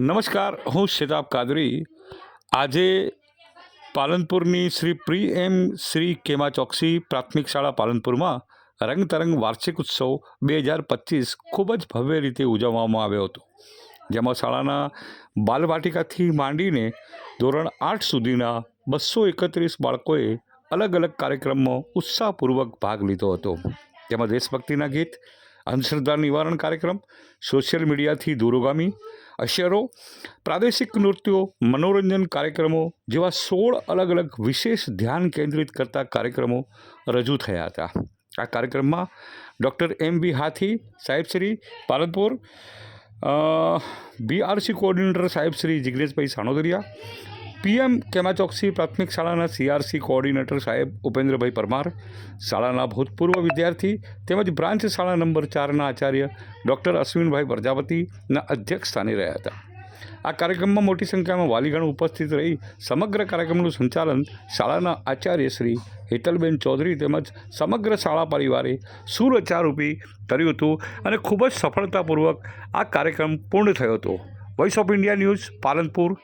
નમસ્કાર, હું શેતાબ કાદરી. આજે પાલનપુરની શ્રી પ્રી એમ શ્રી કેમા ચોકસી પ્રાથમિક શાળા પાલનપુરમાં રંગતરંગ વાર્ષિક ઉત્સવ બે હજાર પચીસ ખૂબ જ ભવ્ય રીતે ઉજવવામાં આવ્યો હતો. જેમાં શાળાના બાલવાટિકાથી માંડીને ધોરણ આઠ સુધીના બસો એકત્રીસ બાળકોએ અલગ અલગ કાર્યક્રમમાં ઉત્સાહપૂર્વક ભાગ લીધો હતો. તેમાં દેશભક્તિના ગીત, અંધશ્રદ્ધા નિવારણ કાર્યક્રમ, સોશિયલ મીડિયાથી દૂરોગામી અશરો પ્રાદેશિક નૃત્યો, મનોરંજન કાર્યક્રમો જેવા સોળ અલગ અલગ વિશેષ ધ્યાન કેન્દ્રિત કરતા કાર્યક્રમો રજૂ થયા હતા. આ કાર્યક્રમમાં ડૉક્ટર એમ બી હાથી સાહેબ શ્રી, પાલનપુર બીઆરસી કોઓર્ડિનેટર સાહેબ શ્રી જિગ્નેશભાઈ સાણોદરિયા પીએમ કેમા ચોકસી પ્રાથમિક શાળાના સીઆરસી કોઓર્ડિનેટર સાહેબ ઉપેન્દ્રભાઈ પરમાર, શાળાના ભૂતપૂર્વ વિદ્યાર્થી તેમજ બ્રાન્ચ શાળા નંબર ચારના આચાર્ય ડૉક્ટર અશ્વિનભાઈ પ્રજાપતિના અધ્યક્ષ સ્થાને રહ્યા હતા. આ કાર્યક્રમમાં મોટી સંખ્યામાં વાલીગણ ઉપસ્થિત રહી સમગ્ર કાર્યક્રમનું સંચાલન શાળાના આચાર્ય શ્રી હેતલબેન ચૌધરી તેમજ સમગ્ર શાળા પરિવારે સુરચારૂપી કર્યું હતું અને ખૂબ જ સફળતાપૂર્વક આ કાર્યક્રમ પૂર્ણ થયો હતો. Voice of India news Palanpur.